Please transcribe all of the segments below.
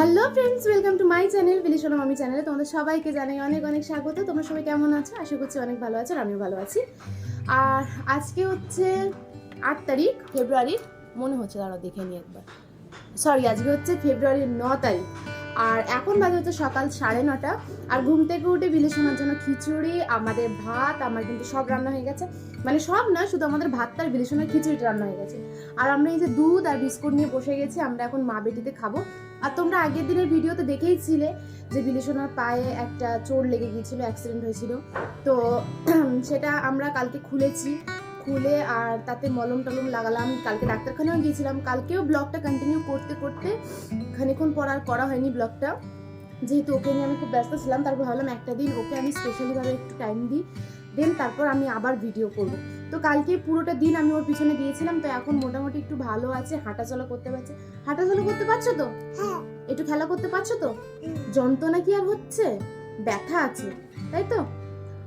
Hello friends welcome to my channel বিলিশনা মামি চ্যানেলে তোমাদের সবাইকে জানাই অনেক অনেক স্বাগত। তোমরা সবাই কেমন আছো? আশা করছি অনেক ভালো আছো আমিও ভালো আছি। আর আজকে হচ্ছে আট তারিখ ফেব্রুয়ারির মনে হচ্ছে দাঁড়াও দেখে নিই একবার। সরি আজকে হচ্ছে ফেব্রুয়ারির ন তারিখ। আর এখন বাজে হচ্ছে সকাল সাড়ে নটা। আর ঘুম থেকে উঠে বিলেশনার জন্য খিচুড়ি, আমাদের ভাত, আমার কিন্তু সব রান্না হয়ে গেছে। মানে সব না শুধু আমাদের ভাতটা আর বিলেশনার খিচুড়িটা রান্না হয়ে গেছে। আর আমরা এই যে দুধ আর বিস্কুট নিয়ে বসে গেছি, আমরা এখন মা বেটিতে খাব। আর তোমরা আগের দিনের ভিডিওতে দেখেইছিলে যে বিলেশনার পায়ে একটা চোট লেগে গিয়েছিল অ্যাক্সিডেন্ট হয়েছিল। তো সেটা আমরা কালকে খুলেছি। খুলে আর তাতে মলম টলম লাগালাম। কালকে ডাক্তারখানাও গিয়েছিলাম। কালকেও ব্লগটা কন্টিনিউ করতে করতে খানিক্ষণ পর আর করা হয়নি ব্লগটা। যেহেতু ওকে নিয়ে আমি খুব ব্যস্ত ছিলাম, তারপর ভাবলাম একটা দিন ওকে আমি স্পেশালিভাবে একটু টাইম দিই। দেন তারপর আমি আবার ভিডিও করব। তো কালকে পুরোটা দিন আমি ওর পিছনে দিয়েছিলাম তো এখন মোটামুটি একটু ভালো আছে হাঁটাচলা করতে পারছে। হাঁটাচলা করতে পারছ তো? হ্যাঁ। একটু খেলা করতে পারছ তো? যন্ত্রণা কি আর হচ্ছে? ব্যথা আছে তাই তো?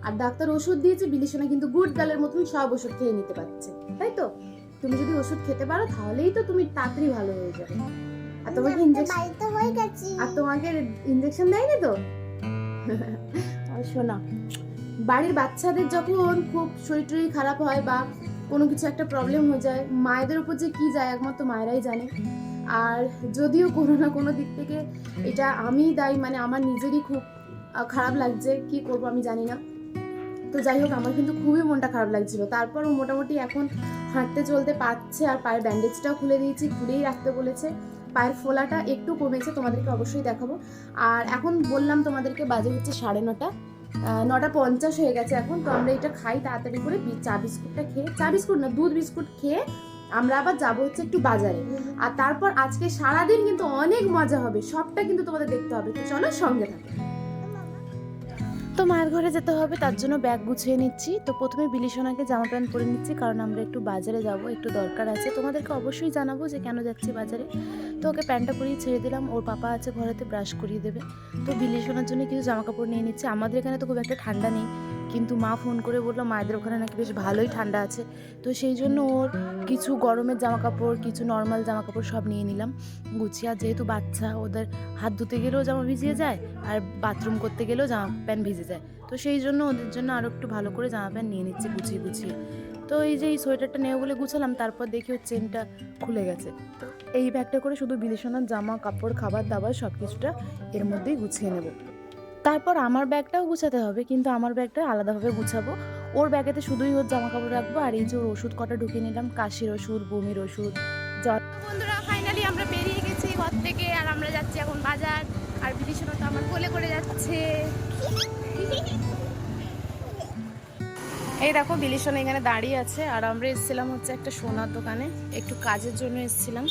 আর ডাক্তার ওষুধ দিয়েছে বিলিশনা কিন্তু গুড গালের মতন সব ওষুধ খেয়ে নিতে পারছে তাই তো? তুমি যদি ওষুধ খেতে পারো তাহলেই তো তুমি তাড়াতাড়ি ভালো হয়ে যাবে। আর তোমাকে ইনজেকশন হয়ে আর তোমাকে ইনজেকশন দেয়নি তো? শোনা বাড়ির বাচ্চাদের যখন খুব শরীর টরীর খারাপ হয় বা কোনো কিছু একটা প্রবলেম হয়ে যায়, মায়েদের উপর যে কী যায় একমাত্র মায়েরাই জানে। আর যদিও কোনো না কোনো দিক থেকে এটা আমি দায়ী মানে আমার নিজেরই খুব খারাপ লাগছে, কি করব আমি জানি না। তো যাই হোক, আমার কিন্তু খুবই মনটা খারাপ লাগছিল। তারপরও মোটামুটি এখন হাঁটতে চলতে পারছে আর পায়ের ব্যান্ডেজটাও খুলে দিয়েছি, খুলেই রাখতে বলেছে। পায়ের ফোলাটা একটু কমেছে, তোমাদেরকে অবশ্যই দেখাবো। আর এখন বললাম তোমাদেরকে বাজে হচ্ছে সাড়ে নটা। নটা পঞ্চাশ হয়ে গেছে এখন, তো আমরা এটা খাই তাড়াতাড়ি করে চা বিস্কুটটা খেয়ে, চা বিস্কুট না, দুধ বিস্কুট খেয়ে আমরা আবার যাব হচ্ছে একটু বাজারে। আর তারপর আজকে সারাদিন কিন্তু অনেক মজা হবে, সবটা কিন্তু তোমাদের দেখতে হবে। তো চলো সঙ্গে থাকো। তো মায়ের ঘরে যেতে হবে, তার জন্য ব্যাগ গুছিয়ে নিচ্ছি। তো প্রথমে বিলিসোনাকে জামা প্যান্ট পরে নিচ্ছি, কারণ আমরা একটু বাজারে যাব, একটু দরকার আছে। তোমাদেরকে অবশ্যই জানাব যে কেন যাচ্ছি বাজারে। তো ওকে প্যান্টটা পরিয়ে ছেড়ে দিলাম, ওর পাপা আছে ঘরেতে, ব্রাশ করিয়ে দেবে। তো বিলিসোনার জন্য কিছু জামা কাপড় নিয়ে নিচ্ছি। আমাদের এখানে তো খুব একটা ঠান্ডা নেই কিন্তু মা ফোন করে বলল, মায়েদের ওখানে নাকি বেশ ভালোই ঠান্ডা আছে। তো সেই জন্য ওর কিছু গরমের জামা কাপড় কিছু নর্মাল জামা কাপড় সব নিয়ে নিলাম। গুছিয়ে আর যেহেতু বাচ্চা, ওদের হাত ধুতে গেলেও জামা ভিজিয়ে যায় আর বাথরুম করতে গেলেও জামা প্যান্ট ভিজে যায়। তো সেই জন্য ওদের জন্য আরও একটু ভালো করে জামা প্যান্ট নিয়ে নিচ্ছি, গুছিয়ে গুছিয়ে। তো এই যে এই সোয়েটারটা নেওয়া বলে গুছালাম, তারপর দেখি ওর চেনটা খুলে গেছে। এই ব্যাগটা করে শুধু বিদেশনার জামা কাপড় খাবার দাবার সব কিছুটা এর মধ্যেই গুছিয়ে নেব। তারপর আমার ব্যাগটাও গুছাতে হবে কিন্তু আমার ব্যাগটা আলাদাভাবে গুছাবো। ওর ব্যাগেতে শুধুই ওর জামা কাপড় রাখব আর এই যে ওর ওষুধ কটা ঢুকিয়ে নিলাম কাশির ওষুধ বমির ওষুধ জ্বর। বন্ধুরা ফাইনালি আমরা বেরিয়ে গেছি ঘর থেকে আর আমরা যাচ্ছি এখন বাজার। আর বিভীষণ তো আমার কোলে করে যাচ্ছে। এই দেখো বিলিশন এখানে দাঁড়িয়ে আছে আর আমরা এসেছিলাম হচ্ছে একটা সোনার দোকানে। একটু কাজের জন্য এসেছিলাম।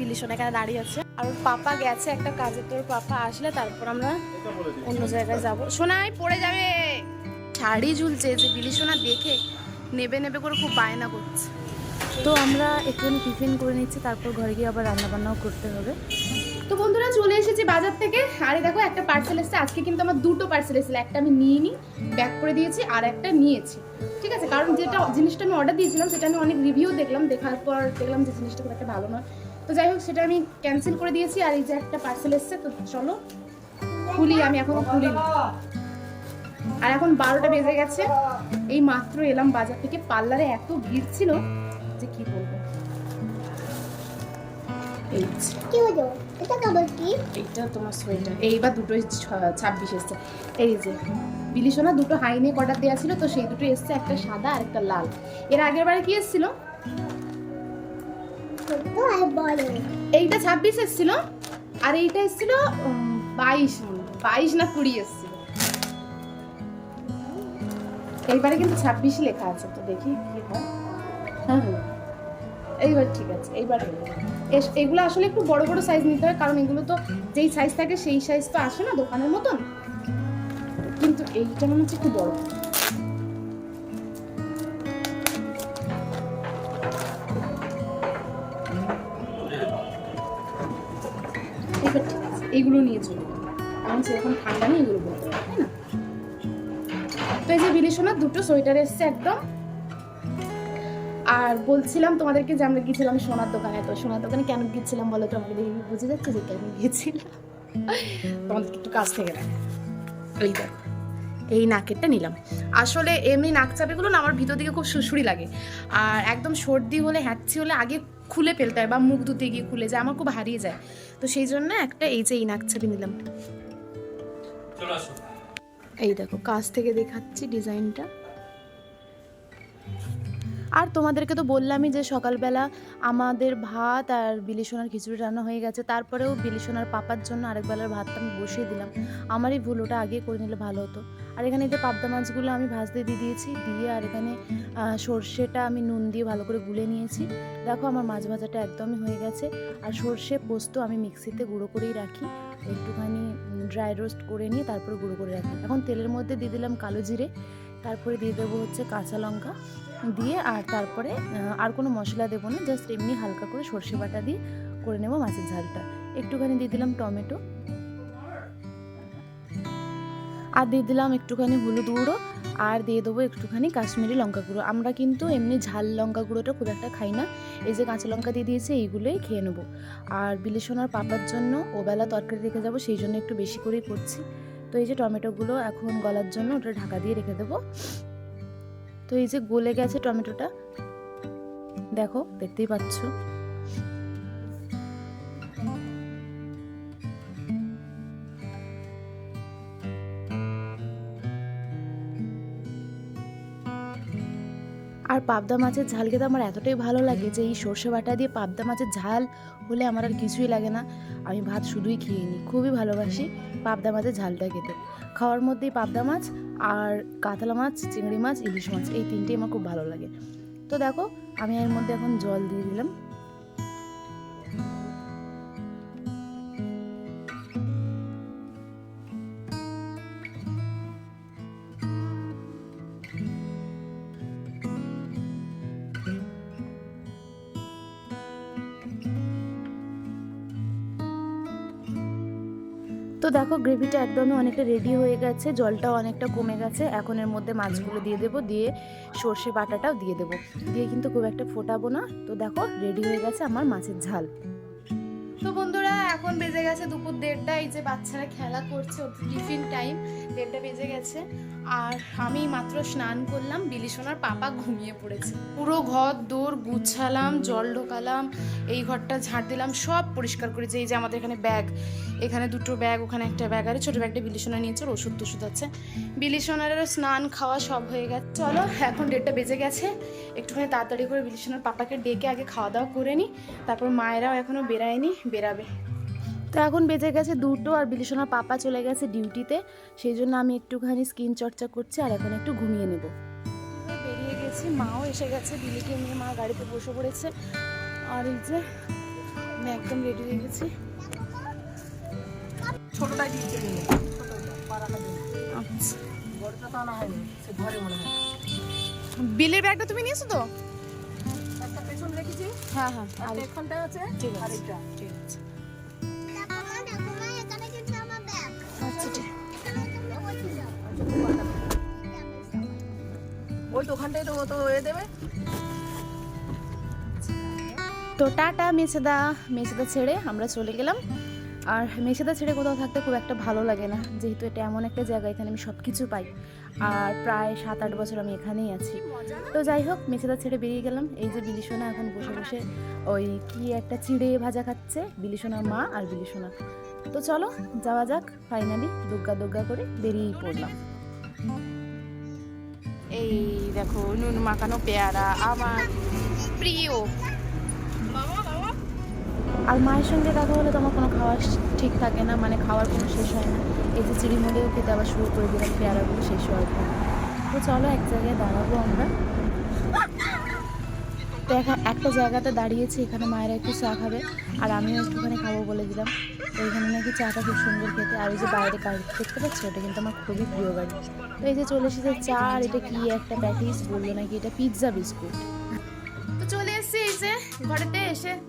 বিলিশন এখানে দাঁড়িয়ে আছে। আর পাপা গেছে, একটা কাজে তোর পাপা আসলে তারপর আমরা অন্য জায়গায় যাব। সোনাই, পড়ে যাবে। শাড়ি ঝুলছে, যে বিলি সোনা দেখে নেবে নেবে করে খুব বায়না করছে। তো আমরা একটুখানি টিফিন করে নিচ্ছি, তারপর ঘরে গিয়ে আবার রান্না বান্নাও করতে হবে। তো বন্ধুরা, চলে এসেছি বাজার থেকে। আরে দেখো, একটা পার্সেল এসেছে। আজকে কিন্তু আমার দুটো পার্সেল এসেছিল। একটা আমি নিয়ে নিই ব্যাক করে দিয়েছি, আর একটা নিয়েছি। ঠিক আছে? কারণ যেটা, জিনিসটা আমি অর্ডার দিয়েছিলাম, সেটা আমি অনেক রিভিউ দেখলাম, দেখার পর দেখলাম যে জিনিসটা খুব একটা ভালো নয়। তো যাই হোক সেটা আমি ক্যান্সেল করে দিয়েছি আর এই যে একটা পার্সেল এসেছে তো চলো খুলি আমি এখনও খুলি আর এখন বারোটা বেজে গেছে। এই মাত্র এলাম বাজার থেকে পার্লারে এত ভিড় ছিল যে কি বলব। এই কি হলো? এটা খাবার কি? এইটা তোমার সোয়েটার। এইবার দুটো ছাব্বিশ এসছে। এই যে দুটো হাইনে অর্ডার দেওয়া ছিল তো সেই দুটো এসছে একটা সাদা আর একটা লাল। এর আগের বারে কি এসেছিল? এইটা ছাব্বিশ এসেছিল, আর এইটা এসেছিল বাইশ বাইশ না কুড়ি এসেছিল। এইবারে কিন্তু ছাব্বিশ লেখা আছে, তো দেখি কি হয়। হ্যাঁ হ্যাঁ। এইবার ঠিক আছে, এইবার এগুলো আসলে একটু বড় বড় সাইজ নিতে হয়, কারণ এগুলো তো যেই সাইজ থাকে, সেই সাইজ তো আসে না দোকানের মতন। কিন্তু এইটা মনে হচ্ছে একটু বড়। এইগুলো নিয়ে চলে কারণ সেরকম ঠান্ডা নেই, এগুলো বলতে তাই না? তো এই যে বিলিশোনার দুটো সোয়েটার এসছে একদম। আর বলছিলাম তোমাদেরকে যে আমরা গিয়েছিলাম সোনার দোকানে, তো সোনার দোকানে কেন গিয়েছিলাম বলো তো? আমাকে দেখে বুঝে যাচ্ছে যে কেন গিয়েছিলাম। তোমাদেরকে একটু কাছ থেকে দেখ এই দেখো, এই নাকেরটা নিলাম। আসলে এমনি নাক চাপেগুলো না আমার ভিতর দিকে খুব সুসুরি লাগে। আর একদম সর্দি হলে, হ্যাঁচি হলে আগে খুলে ফেলতে হয় বা মুখ ধুতে গিয়ে খুলে যায় আমার খুব হারিয়ে যায়। তো সেই জন্য একটা এই যে এই নাক নিলাম। এই দেখো কাছ থেকে দেখাচ্ছি ডিজাইনটা। আর তোমাদেরকে তো বললামই যে সকালবেলা আমাদের ভাত আর বিলিসোনার খিচুড়ি রান্না হয়ে গেছে। তারপরেও বিলিসোনার পাপার জন্য আরেক বেলার ভাতটা আমি বসিয়ে দিলাম। আমারই ভুল, ওটা আগে করে নিলে ভালো হতো। আর এখানে যে পাবদা মাছগুলো আমি ভাজতে দিয়ে দিয়েছি, দিয়ে আর এখানে সর্ষেটা আমি নুন দিয়ে ভালো করে গুলে নিয়েছি। দেখো আমার মাছ ভাজাটা একদমই হয়ে গেছে। আর সর্ষে পোস্ত আমি মিক্সিতে গুঁড়ো করেই রাখি। একটুখানি ড্রাই রোস্ট করে নিয়ে তারপরে গুঁড়ো করে রাখি। এখন তেলের মধ্যে দিয়ে দিলাম কালো জিরে। তারপরে দিয়ে দেবো হচ্ছে কাঁচা লঙ্কা দিয়ে, আর তারপরে আর কোনো মশলা দেবো না জাস্ট এমনি হালকা করে সর্ষে বাটা দিয়ে করে নেব মাছের ঝালটা। একটুখানি দিয়ে দিলাম টমেটো। আর দিয়ে দিলাম একটুখানি হলুদ গুঁড়ো, আর দিয়ে দেবো একটুখানি কাশ্মীরি লঙ্কা গুঁড়ো। আমরা কিন্তু এমনি ঝাল লঙ্কা গুঁড়োটা খুব একটা খাই না। এই যে কাঁচা লঙ্কা দিয়ে দিয়েছে, এইগুলোই খেয়ে নেব। আর বিলেসোনার পাপার জন্য ওবেলা তরকারি রেখে যাব, সেই জন্য একটু বেশি করেই করছি। তো এই যে টমেটোগুলো এখন গলার জন্য ওটা ঢাকা দিয়ে রেখে দেবো। তো এই যে গলে গেছে টমেটোটা, দেখো, দেখতেই পাচ্ছ। আর পাবদা মাছের ঝাল খেতে আমার এতটাই ভালো লাগে যে এই সর্ষে বাটা দিয়ে পাবদা মাছের ঝাল হলে আমার আর কিছুই লাগে না। আমি ভাত শুধুই খেয়ে নিই, খুবই ভালোবাসি পাবদা মাছের ঝালটা খেতে। খাওয়ার মধ্যেই পাবদা মাছ আর কাতলা মাছ, চিংড়ি মাছ, ইলিশ মাছ, এই তিনটেই আমার খুব ভালো লাগে। তো দেখো, আমি এর মধ্যে এখন জল দিয়ে দিলাম। তো দেখো গ্রেভিটা একদমই অনেকটা রেডি হয়ে গেছে, জলটাও অনেকটা কমে গেছে। এখন এর মধ্যে মাছগুলো দিয়ে দেবো, দিয়ে সর্ষে বাটাটাও দিয়ে দেবো। দিয়ে কিন্তু খুব একটা ফোটাবো না। তো দেখো রেডি হয়ে গেছে আমার মাছের ঝাল। তো বন্ধুরা, এখন বেজে গেছে দুপুর দেড়টা। এই যে বাচ্চারা খেলা করছে টিফিন টাইম দেড়টা বেজে গেছে। আর আমি মাত্র স্নান করলাম বিলিসোনার পাপা ঘুমিয়ে পড়েছে। পুরো ঘর দৌড় গুছালাম, জল ঢোকালাম, এই ঘরটা ঝাড় দিলাম, সব পরিষ্কার করেছি। এই যে আমাদের এখানে ব্যাগ, এখানে দুটো ব্যাগ, ওখানে একটা ব্যাগ, আর ছোটো ব্যাগটা বিলিসোনা নিয়েছে ওষুধ টষুধ আছে। বিলিসোনারেরও স্নান খাওয়া সব হয়ে গেছে। চলো, এখন ডেটটা বেজে গেছে। একটুখানি তাড়াতাড়ি করে বিলিসোনার পাপাকে ডেকে আগে খাওয়া দাওয়া করে নিই তারপর মায়েরাও এখনও বেরায়নি, বেরাবে। তো এখন বেঁচে গেছে দুটো আর বিলিসোনার পাপা চলে গেছে ডিউটিতে। সেই জন্য আমি একটুখানি স্কিন চর্চা করছি আর এখন একটু ঘুমিয়ে নেব। বেরিয়ে গেছি মাও এসে গেছে বিলিকে নিয়ে মা গাড়িতে বসে পড়েছে। আর এই যে আমি একদম রেডি হয়ে গেছি। ছোটটা দিয়েছে আচ্ছা। বড়টা তো আনা হয়নি সে ঘরে মনে হয়। বিলের ব্যাগটা তুমি নিয়েছো তো? একটা পেছন রেখেছি। হ্যাঁ হ্যাঁ আর আর এখানটা আছে ঠিক আছে। ওই তো ওখানটায় তো তো এ দেবে। তো টাটা মেছেদা মেছেদা ছেড়ে আমরা চলে গেলাম। আর মেছেদা ছেড়ে কোথাও থাকতে খুব একটা ভালো লাগে না যেহেতু এটা এমন একটা জায়গা এখানে আমি সব কিছু পাই। আর প্রায় সাত আট বছর আমি এখানেই আছি। তো যাই হোক মেছেদা ছেড়ে বেরিয়ে গেলাম। এই যে বিলিসোনা এখন বসে বসে ওই কি একটা চিড়ে ভাজা খাচ্ছে বিলিসোনার মা আর বিলিসোনা। তো চলো যাওয়া যাক ফাইনালি দুগ্গা দুগ্গা করে বেরিয়েই পড়লাম। এই দেখো নুন মাখানো পেয়ারা আমার প্রিয়। আর মায়ের সঙ্গে দেখা হলে তো আমার কোনো খাওয়ার ঠিক থাকে না মানে খাওয়ার কোনো শেষ হয় না। এই যে চিড়ি মুড়েও খেতে আবার শুরু করে দিলাম পেয়ারাগুলো শেষ হওয়ার পর। তো চলো এক জায়গায় দাঁড়াবো আমরা। তো এখা- একটা জায়গাতে দাঁড়িয়েছি, এখানে মায়েরা একটু চা খাবে। আর আমিও একটুখানি খাব বলে দিলাম। তো এখানে নাকি চাটা খুব সুন্দর খেতে। আর ওই যে বাইরে গাড়ি দেখতে পাচ্ছি? ওটা কিন্তু আমার খুবই প্রিয় গাড়ি তো এই যে চলে এসেছে চা, আর এটা কি একটা প্যাটিস বলল নাকি? এটা পিৎজা বিস্কুট। তো চলে এসেছি এই যে ঘরেতে এসে।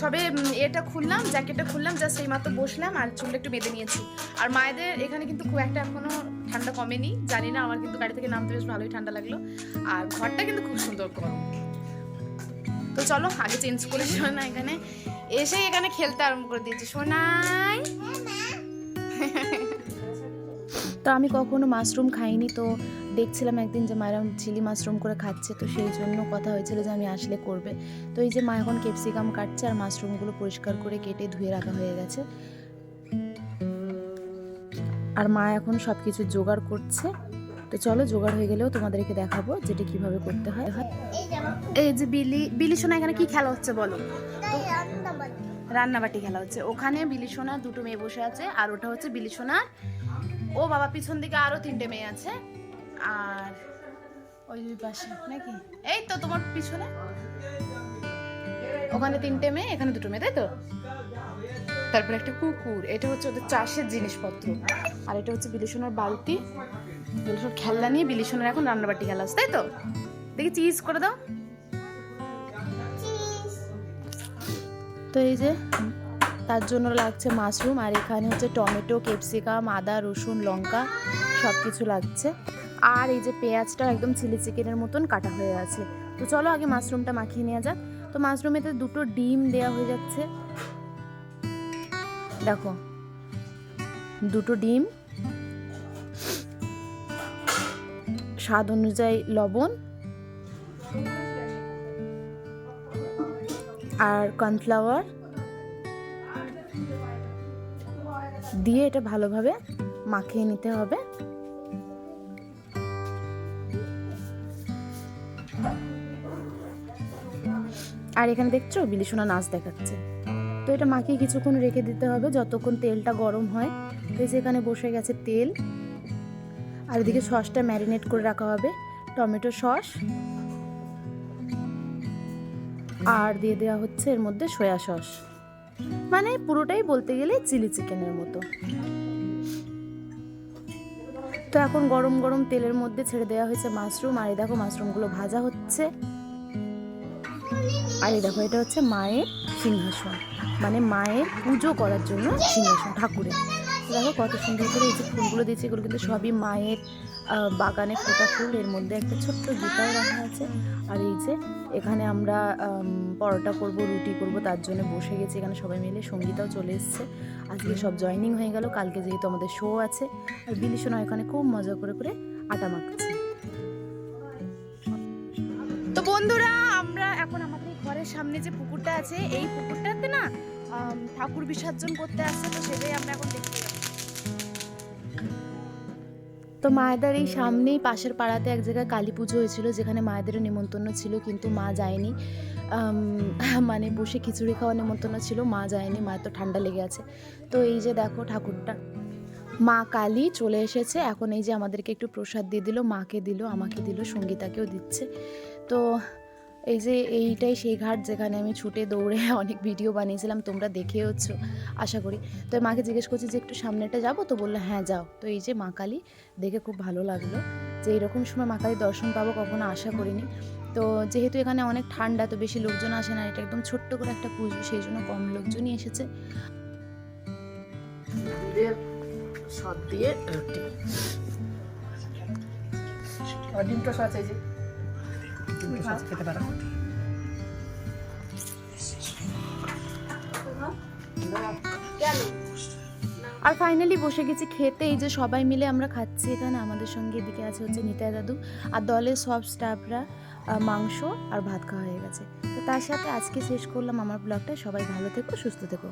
সবে এটা খুললাম, জ্যাকেটটা খুললাম জাস্ট এই মাত্র বসলাম আর চুলটা একটু বেঁধে নিয়েছি। আর মায়েদের এখানে কিন্তু খুব একটা এখনও ঠান্ডা কমেনি। জানি না, আমার কিন্তু গাড়ি থেকে নামতে বেশ ভালোই ঠান্ডা লাগল। আর ঘরটা কিন্তু খুব সুন্দর গরম তো চলো, আগে চেঞ্জ করে সোনা এখানে। এসে এখানে খেলতে আরম্ভ করে দিয়েছে। সোনাই! তো আমি কখনো মাশরুম খাইনি, তো দেখছিলাম একদিন যে মায়েরা চিলি মাশরুম করে খাচ্ছে, তো সেই জন্য কথা হয়েছিল যে আমি আসলে করবে। তো এই যে মা এখন ক্যাপসিকাম কাটছে আর মাশরুমগুলো পরিষ্কার করে কেটে ধুয়ে রাখা হয়ে গেছে। আর মা এখন সব কিছু জোগাড় করছে। তো চলো জোগাড় হয়ে গেলেও তোমাদেরকে দেখাবো যেটা কীভাবে করতে হয়। এই যে বিলি বিলি সোনা এখানে কি খেলা হচ্ছে বলো? রান্নাবাটি। খেলা হচ্ছে। ওখানে বিলি সোনা দুটো মেয়ে বসে আছে আর ওটা হচ্ছে বিলি সোনা। ও বাবা পিছন দিকে আরও তিনটে মেয়ে আছে। আর ওই দুই পাশে নাকি? এই তো তোমার পিছনে। ওখানে তিনটে মেয়ে এখানে দুটো মেয়ে তাই তো? তারপরে একটা কুকুর এটা হচ্ছে ওদের চাষের জিনিসপত্র। আর এটা হচ্ছে বিলিসোনার বালতি। বিলিসোনার খেলনা নিয়ে বিলিসোনার এখন রান্নাবাটি খেলা তাই তো? দেখি চিজ করে দাও। তো এই যে, তার জন্য লাগছে মাশরুম, আর এখানে হচ্ছে টমেটো, ক্যাপসিকাম, আদা, রসুন, লঙ্কা সব কিছু লাগছে। আর এই যে পেঁয়াজটা একদম চিলি চিকেনের মতন কাটা হয়ে আছে। তো চলো আগে মাশরুমটা মাখিয়ে নেওয়া যাক। তো মাশরুমেতে দুটো ডিম দেওয়া হয়ে যাচ্ছে। দেখো, দুটো ডিম স্বাদ অনুযায়ী লবণ আর কর্নফ্লাওয়ার দিয়ে এটা ভালোভাবে মাখিয়ে নিতে হবে। আর এখানে দেখছ বিলিসোনা নাচ দেখাচ্ছে। তো এটা মাখিয়ে কিছুক্ষণ রেখে দিতে হবে, যতক্ষণ তেলটা গরম হয়। তো এখানে বসে গেছে তেল। আর এদিকে সসটা ম্যারিনেট করে রাখা হবে, টমেটো সস। আর দিয়ে দেওয়া হচ্ছে এর মধ্যে সয়া সস। মানে পুরোটাই বলতে গেলে চিলি চিকেনের মতো। তো এখন গরম গরম তেলের মধ্যে ছেড়ে দেওয়া হয়েছে মাশরুম। আর এই দেখো মাশরুমগুলো ভাজা হচ্ছে। আর এই দেখো, এটা হচ্ছে মায়ের সিংহাসন। মানে মায়ের পুজো করার জন্য সিংহাসন, ঠাকুরের। দেখো কত সুন্দর করে এই যে ফুলগুলো দিয়েছে, এগুলো কিন্তু সবই মায়ের বাগানে ফোটা ফুল। এর মধ্যে একটা ছোট্ট গীতাও রাখা আছে। আর এই যে এখানে আমরা পরোটা করব, রুটি করব, তার জন্য বসে গেছি। এখানে সবাই মিলে সঙ্গীতাও চলে এসছে। আজকে সব জয়েনিং হয়ে গেল। কালকে যেহেতু আমাদের শো আছে আর বিলিশোনা এখানে খুব মজা করে করে আটা মাখছে। তো বন্ধুরা, আমরা এখন আমাদের ঘরের সামনে যে পুকুরটা আছে, এই পুকুরটাতে না ঠাকুর বিসর্জন করতে আসছে। তো সেটাই আমরা এখন দেখতে তো মায়েদের এই সামনেই পাশের পাড়াতে এক জায়গায় কালী পুজো হয়েছিল, যেখানে মায়েদেরও নিমন্ত্রণ ছিল, কিন্তু মা যায়নি। মানে বসে খিচুড়ি খাওয়ার নিমন্ত্রণ ছিল, মা যায়নি মায়ের তো ঠান্ডা লেগে আছে। তো এই যে দেখো ঠাকুরটা, মা কালী চলে এসেছে, এখন এই যে আমাদেরকে একটু প্রসাদ দিয়ে দিল, মাকে দিল, আমাকে দিল, সঙ্গীতাকেও দিচ্ছে। তো এই যে এইটাই সেই ঘাট যেখানে আমি ছুটে দৌড়ে অনেক ভিডিও বানিয়েছিলাম তোমরা দেখেওছো আশা করি। তো মাকে জিজ্ঞেস করছি যে একটু সামনেটা যাব? তো বলল হ্যাঁ যাও। তো এই যে মা কালী দেখে খুব ভালো লাগল যে এরকম সময় মা কালীর দর্শন পাবো কখনো আশা করিনি। তো যেহেতু এখানে অনেক ঠান্ডা তো বেশি লোকজন আসে না এটা একদম ছোট্ট করে একটা পুজো সেই জন্য কম লোকজনই এসেছে। দিয়ে সব দিয়ে ডিমটা আছে যে। খেতে পারো। আর ফাইনালি বসে গেছি খেতে এই যে সবাই মিলে আমরা খাচ্ছি এখানে। আমাদের সঙ্গে এদিকে আছে হচ্ছে নিতাই দাদু আর দলের সব স্টাফরা মাংস আর ভাত খাওয়া হয়ে গেছে। তো তার সাথে আজকে শেষ করলাম আমার ব্লগটা সবাই ভালো থেকো সুস্থ থেকো।